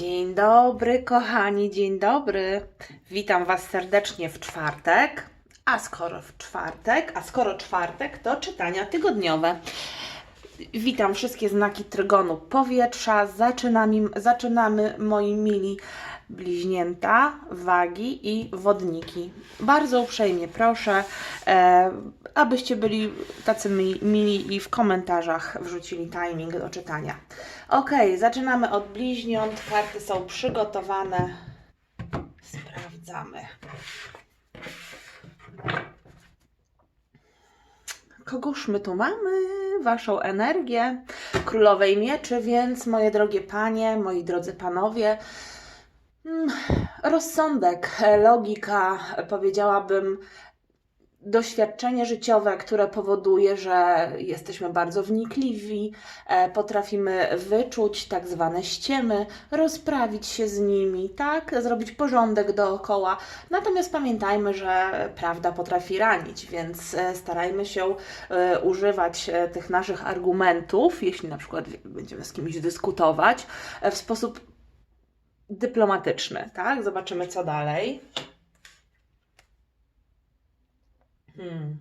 Dzień dobry, kochani, dzień dobry. Witam Was serdecznie w czwartek. A skoro w czwartek, a skoro czwartek, to czytania tygodniowe. Witam wszystkie znaki trygonu powietrza. Zaczynamy, zaczynamy moi mili bliźnięta, wagi i wodniki. Bardzo uprzejmie proszę, e, abyście byli tacy mi, mili i w komentarzach wrzucili timing do czytania. Ok, zaczynamy od bliźniąt. Karty są przygotowane. Sprawdzamy. Kogóż my tu mamy? Waszą energię królowej mieczy, więc moje drogie panie, moi drodzy panowie, rozsądek, logika, powiedziałabym, doświadczenie życiowe, które powoduje, że jesteśmy bardzo wnikliwi, e, potrafimy wyczuć tak zwane ściemy, rozprawić się z nimi, tak, zrobić porządek dookoła. Natomiast pamiętajmy, że prawda potrafi ranić, więc e, starajmy się e, używać tych naszych argumentów, jeśli na przykład będziemy z kimś dyskutować, w sposób dyplomatyczny, tak? Zobaczymy co dalej. Hmm.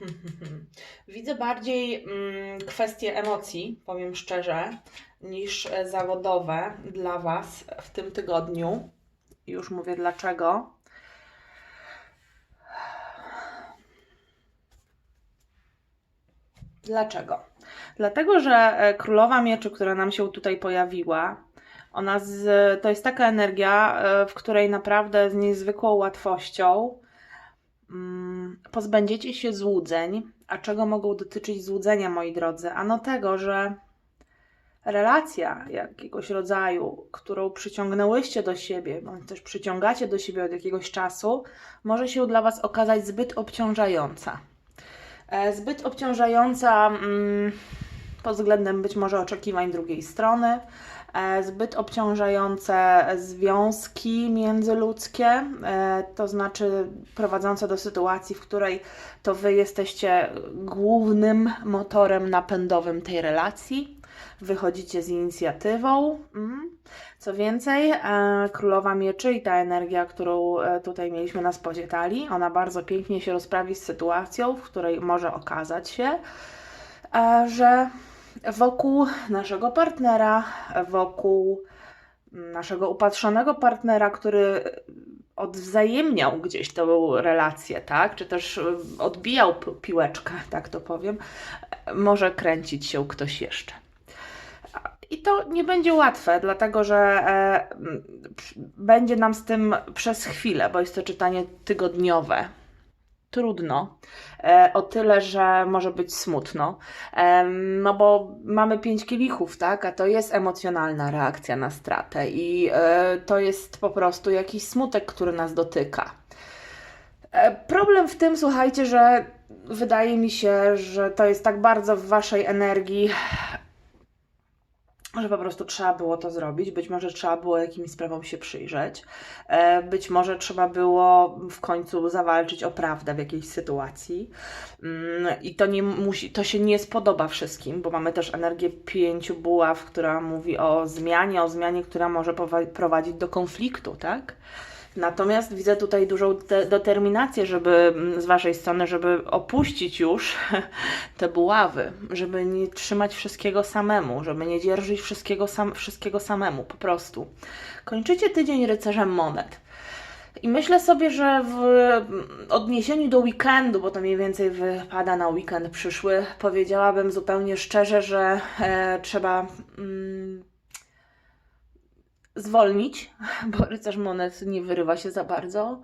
Widzę bardziej mm, kwestie emocji, powiem szczerze, niż e, zawodowe dla Was w tym tygodniu. Już mówię dlaczego. Dlaczego? Dlatego, że e, królowa mieczy, która nam się tutaj pojawiła, ona z, to jest taka energia, e, w której naprawdę z niezwykłą łatwością mm, pozbędziecie się złudzeń. A czego mogą dotyczyć złudzenia, moi drodzy? Ano tego, że relacja jakiegoś rodzaju, którą przyciągnęłyście do siebie, bądź też przyciągacie do siebie od jakiegoś czasu, może się dla Was okazać zbyt obciążająca. E, Zbyt obciążająca mm, pod względem być może oczekiwań drugiej strony, e, zbyt obciążające związki międzyludzkie, e, to znaczy prowadzące do sytuacji, w której to Wy jesteście głównym motorem napędowym tej relacji. Wychodzicie z inicjatywą. Mm. Co więcej, e, Królowa Mieczy i ta energia, którą e, tutaj mieliśmy na spodzie talii, ona bardzo pięknie się rozprawi z sytuacją, w której może okazać się, e, że wokół naszego partnera, wokół naszego upatrzonego partnera, który odwzajemniał gdzieś tą relację, tak? Czy też odbijał piłeczkę, tak to powiem, może kręcić się ktoś jeszcze. I to nie będzie łatwe, dlatego że e, będzie nam z tym przez chwilę, bo jest to czytanie tygodniowe. Trudno. E, o tyle, że może być smutno. Em, no bo mamy pięć kielichów, tak? A to jest emocjonalna reakcja na stratę i e, to jest po prostu jakiś smutek, który nas dotyka. E, Problem w tym, słuchajcie, że wydaje mi się, że to jest tak bardzo w waszej energii, że po prostu trzeba było to zrobić. Być może trzeba było jakimś sprawom się przyjrzeć. E, Być może trzeba było w końcu zawalczyć o prawdę w jakiejś sytuacji. Mm, I to, nie musi, to się nie spodoba wszystkim, bo mamy też energię pięciu buław, która mówi o zmianie, o zmianie, która może prowadzić do konfliktu, tak? Natomiast widzę tutaj dużą de- determinację, żeby mm, z Waszej strony, żeby opuścić już te buławy, żeby nie trzymać wszystkiego samemu, żeby nie dzierżyć wszystkiego, sam, wszystkiego samemu, po prostu. Kończycie tydzień rycerzem monet. I myślę sobie, że w odniesieniu do weekendu, bo to mniej więcej wypada na weekend przyszły, powiedziałabym zupełnie szczerze, że e, trzeba mm, zwolnić, bo rycerz monet nie wyrywa się za bardzo.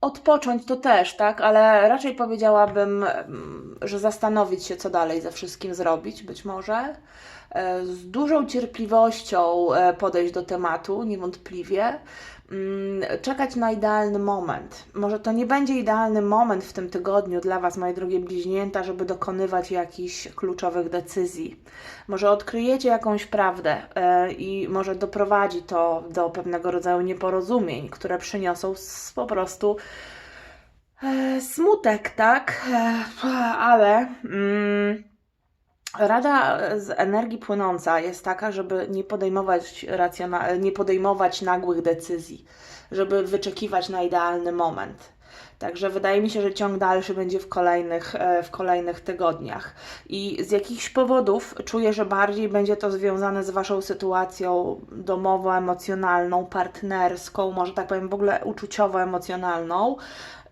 Odpocząć to też, tak, ale raczej powiedziałabym, że zastanowić się, co dalej ze wszystkim zrobić, być może. E, Z dużą cierpliwością e, podejść do tematu, niewątpliwie. Mm, czekać na idealny moment. Może to nie będzie idealny moment w tym tygodniu dla Was, moje drogie bliźnięta, żeby dokonywać jakichś kluczowych decyzji. Może odkryjecie jakąś prawdę e, i może doprowadzi to do pewnego rodzaju nieporozumień, które przyniosą po prostu e, smutek, tak? E, ale. Mm, Rada z energii płynąca jest taka, żeby nie podejmować, racjona- nie podejmować nagłych decyzji, żeby wyczekiwać na idealny moment. Także wydaje mi się, że ciąg dalszy będzie w kolejnych, e, w kolejnych tygodniach. I z jakichś powodów czuję, że bardziej będzie to związane z Waszą sytuacją domowo-emocjonalną, partnerską, może tak powiem w ogóle uczuciowo-emocjonalną,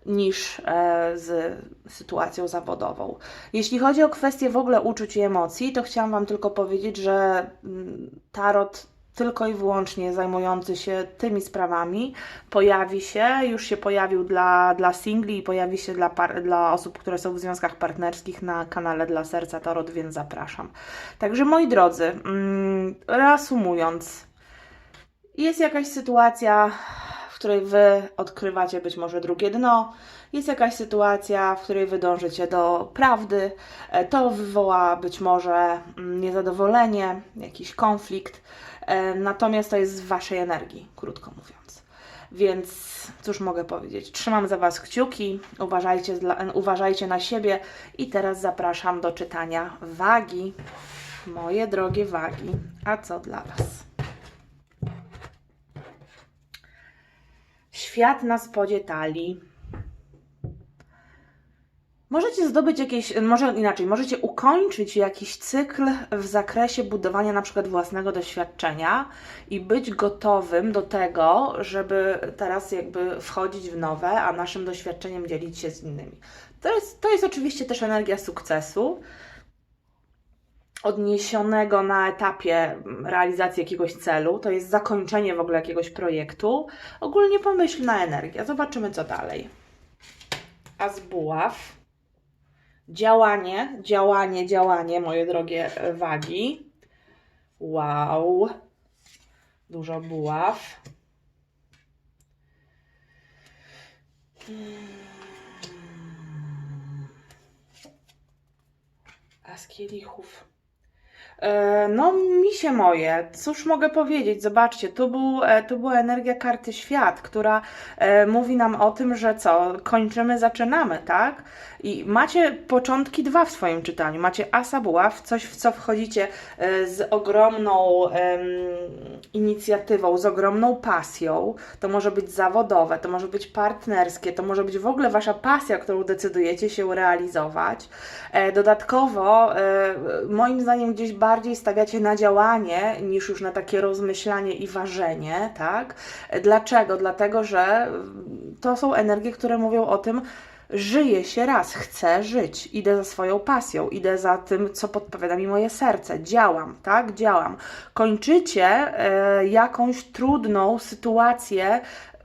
niż e, z sytuacją zawodową. Jeśli chodzi o kwestię w ogóle uczuć i emocji, to chciałam Wam tylko powiedzieć, że mm, tarot tylko i wyłącznie zajmujący się tymi sprawami pojawi się, już się pojawił dla, dla singli i pojawi się dla, par, dla osób, które są w związkach partnerskich na kanale dla serca Tarot, więc zapraszam. Także moi drodzy, mm, reasumując, jest jakaś sytuacja, której wy odkrywacie być może drugie dno, jest jakaś sytuacja, w której wy dążycie do prawdy, e, to wywoła być może mm, niezadowolenie, jakiś konflikt, e, natomiast to jest z waszej energii, krótko mówiąc. Więc cóż mogę powiedzieć? Trzymam za Was kciuki, uważajcie, uważajcie na siebie i teraz zapraszam do czytania wagi. Moje drogie wagi, a co dla Was? Świat na spodzie talii. Możecie zdobyć jakieś, może inaczej, możecie ukończyć jakiś cykl w zakresie budowania na przykład własnego doświadczenia i być gotowym do tego, żeby teraz jakby wchodzić w nowe, a naszym doświadczeniem dzielić się z innymi. To jest, to jest oczywiście też energia sukcesu, odniesionego na etapie realizacji jakiegoś celu, to jest zakończenie w ogóle jakiegoś projektu. Ogólnie pomyślna energia. Zobaczymy, co dalej. A z buław. Działanie, działanie, działanie, moje drogie e, wagi. Wow. Dużo buław. A z kielichów. E, No, misie moje, cóż mogę powiedzieć? Zobaczcie, tu, był, e, tu była energia karty świat, która e, mówi nam o tym, że co, kończymy, zaczynamy, tak? I macie początki dwa w swoim czytaniu. Macie asa buław, coś w co wchodzicie z ogromną inicjatywą, z ogromną pasją. To może być zawodowe, to może być partnerskie, to może być w ogóle wasza pasja, którą decydujecie się realizować. Dodatkowo, moim zdaniem, gdzieś bardziej stawiacie na działanie niż już na takie rozmyślanie i ważenie, tak? Dlaczego? Dlatego, że mm, to są energie, które mówią o tym, żyję się raz, chcę żyć, idę za swoją pasją, idę za tym, co podpowiada mi moje serce, działam, tak? Działam. Kończycie e, jakąś trudną sytuację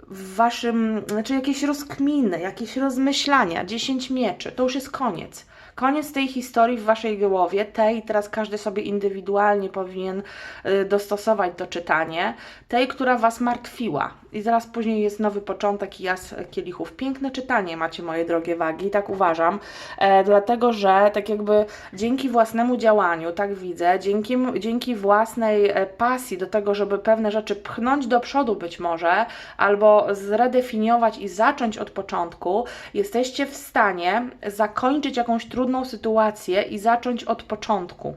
w waszym, znaczy jakieś rozkminy, jakieś rozmyślania, 10 mieczy, to już jest koniec. Koniec tej historii w waszej głowie, tej teraz każdy sobie indywidualnie powinien y, dostosować to czytanie, tej, która was martwiła. I zaraz później jest nowy początek i jas kielichów. Piękne czytanie macie, moje drogie wagi, tak uważam, e, dlatego że tak jakby dzięki własnemu działaniu, tak widzę, dzięki, dzięki własnej e, pasji do tego, żeby pewne rzeczy pchnąć do przodu być może, albo zredefiniować i zacząć od początku, jesteście w stanie zakończyć jakąś trudną sytuację i zacząć od początku.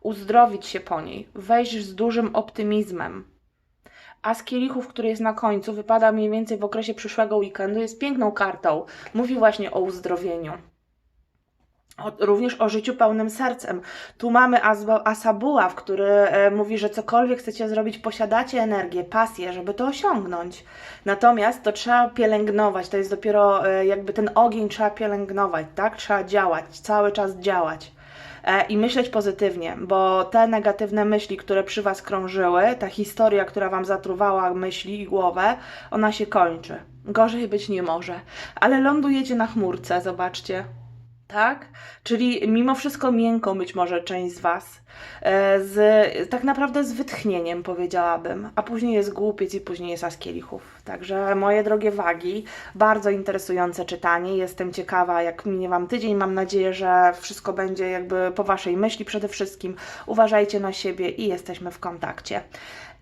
Uzdrowić się po niej, wejść z dużym optymizmem. A z kielichów, który jest na końcu, wypada mniej więcej w okresie przyszłego weekendu, jest piękną kartą. Mówi właśnie o uzdrowieniu. O, również o życiu pełnym sercem. Tu mamy Asba- Asabuław, który e, mówi, że cokolwiek chcecie zrobić, posiadacie energię, pasję, żeby to osiągnąć. Natomiast to trzeba pielęgnować, to jest dopiero e, jakby ten ogień trzeba pielęgnować, tak? Trzeba działać, cały czas działać. E, I myśleć pozytywnie, bo te negatywne myśli, które przy Was krążyły, ta historia, która Wam zatruwała myśli i głowę, ona się kończy. Gorzej być nie może. Ale lądujecie na chmurce, zobaczcie. Tak? Czyli mimo wszystko miękką być może część z Was. E, Z, tak naprawdę z wytchnieniem powiedziałabym, a później jest głupiec i później jest as kielichów. Także moje drogie wagi, bardzo interesujące czytanie. Jestem ciekawa, jak minie Wam tydzień. Mam nadzieję, że wszystko będzie jakby po Waszej myśli przede wszystkim. Uważajcie na siebie i jesteśmy w kontakcie.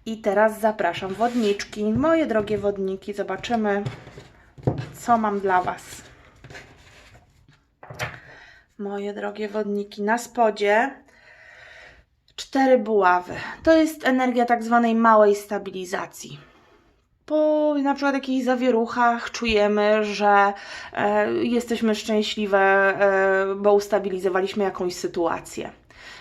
I teraz zapraszam wodniczki. Moje drogie wodniki, zobaczymy, co mam dla Was. Moje drogie wodniki, na spodzie cztery buławy. To jest energia tak zwanej małej stabilizacji. Po na przykład jakichś zawieruchach czujemy, że e, jesteśmy szczęśliwe, e, bo ustabilizowaliśmy jakąś sytuację.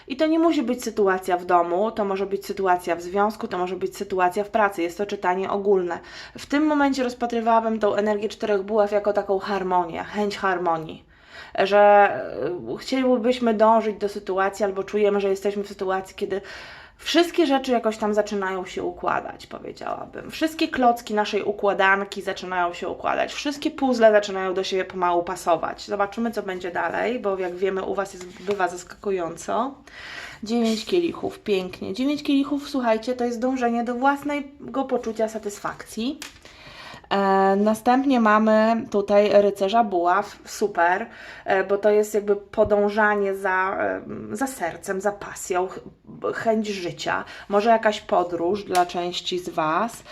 I to nie musi być sytuacja w domu, to może być sytuacja w związku, to może być sytuacja w pracy. Jest to czytanie ogólne. W tym momencie rozpatrywałabym tą energię czterech buław jako taką harmonię, chęć harmonii że e, chcielibyśmy dążyć do sytuacji, albo czujemy, że jesteśmy w sytuacji, kiedy wszystkie rzeczy jakoś tam zaczynają się układać, powiedziałabym. Wszystkie klocki naszej układanki zaczynają się układać, wszystkie puzzle zaczynają do siebie pomału pasować. Zobaczymy, co będzie dalej, bo jak wiemy, u Was jest, bywa zaskakująco. Dziewięć kielichów, pięknie. Dziewięć kielichów, słuchajcie, to jest dążenie do własnego poczucia satysfakcji. E, następnie mamy tutaj rycerza buław, super, e, bo to jest jakby podążanie za, e, za sercem, za pasją, ch- chęć życia, może jakaś podróż dla części z Was.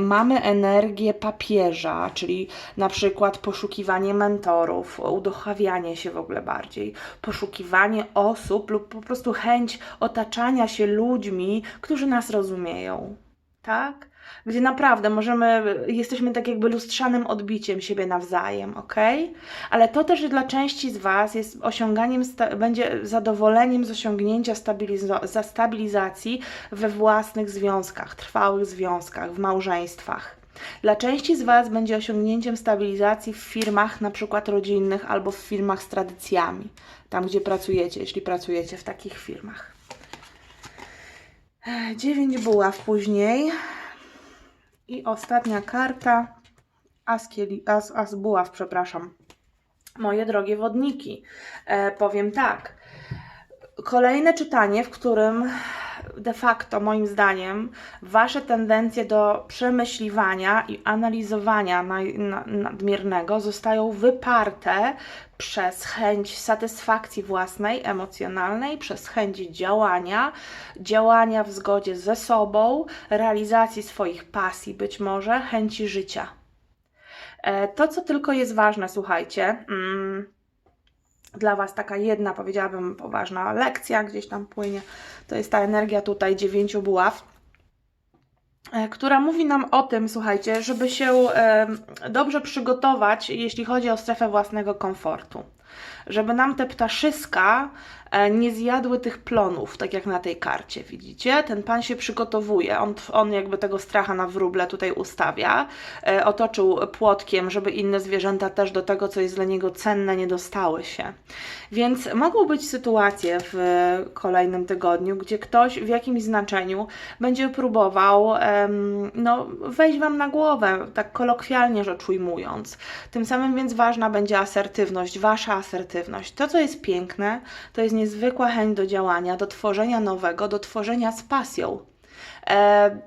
Mamy energię papieża, czyli na przykład poszukiwanie mentorów, uduchawianie się w ogóle bardziej, poszukiwanie osób lub po prostu chęć otaczania się ludźmi, którzy nas rozumieją. Tak? gdzie naprawdę możemy, jesteśmy tak jakby lustrzanym odbiciem siebie nawzajem, ok? Ale to też dla części z Was jest osiąganiem, będzie zadowoleniem z osiągnięcia stabilizacji we własnych związkach, trwałych związkach, w małżeństwach. Dla części z Was będzie osiągnięciem stabilizacji w firmach, na przykład rodzinnych, albo w firmach z tradycjami, tam gdzie pracujecie, jeśli pracujecie w takich firmach. Dziewięć buław później. I ostatnia karta. As, kieli, as, as buław, przepraszam. Moje drogie wodniki. E, powiem tak. Kolejne czytanie, w którym de facto, moim zdaniem, wasze tendencje do przemyśliwania i analizowania nadmiernego zostają wyparte przez chęć satysfakcji własnej, emocjonalnej, przez chęć działania, działania w zgodzie ze sobą, realizacji swoich pasji, być może chęci życia. E, To, co tylko jest ważne, słuchajcie, mm, dla Was taka jedna, powiedziałabym, poważna lekcja gdzieś tam płynie, to jest ta energia tutaj dziewięciu buław, e, która mówi nam o tym, słuchajcie, żeby się dobrze przygotować, jeśli chodzi o strefę własnego komfortu. Żeby nam te ptaszyska e, nie zjadły tych plonów, tak jak na tej karcie, widzicie? Ten pan się przygotowuje, on, on jakby tego stracha na wróble tutaj ustawia, e, otoczył płotkiem, żeby inne zwierzęta też do tego, co jest dla niego cenne, nie dostały się. Więc mogą być sytuacje w kolejnym tygodniu, gdzie ktoś w jakimś znaczeniu będzie próbował no, wejść Wam na głowę, tak kolokwialnie rzecz ujmując. Tym samym więc ważna będzie asertywność, Wasza asertywność. To, co jest piękne, to jest niezwykła chęć do działania, do tworzenia nowego, do tworzenia z pasją. E,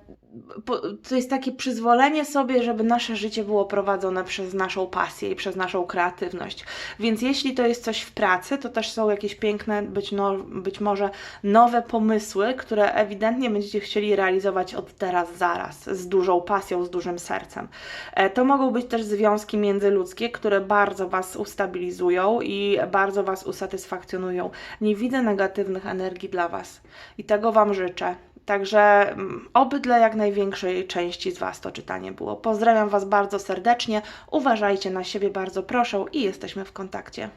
to jest takie przyzwolenie sobie, żeby nasze życie było prowadzone przez naszą pasję i przez naszą kreatywność. Więc jeśli to jest coś w pracy, to też są jakieś piękne, być, no, być może nowe pomysły, które ewidentnie będziecie chcieli realizować od teraz, zaraz, z dużą pasją, z dużym sercem. E, To mogą być też związki międzyludzkie, które bardzo Was ustabilizują i bardzo Was usatysfakcjonują. Nie widzę negatywnych energii dla Was i tego Wam życzę. Także mm, oby dla jak największej części z Was to czytanie było. Pozdrawiam Was bardzo serdecznie, uważajcie na siebie bardzo proszę i jesteśmy w kontakcie.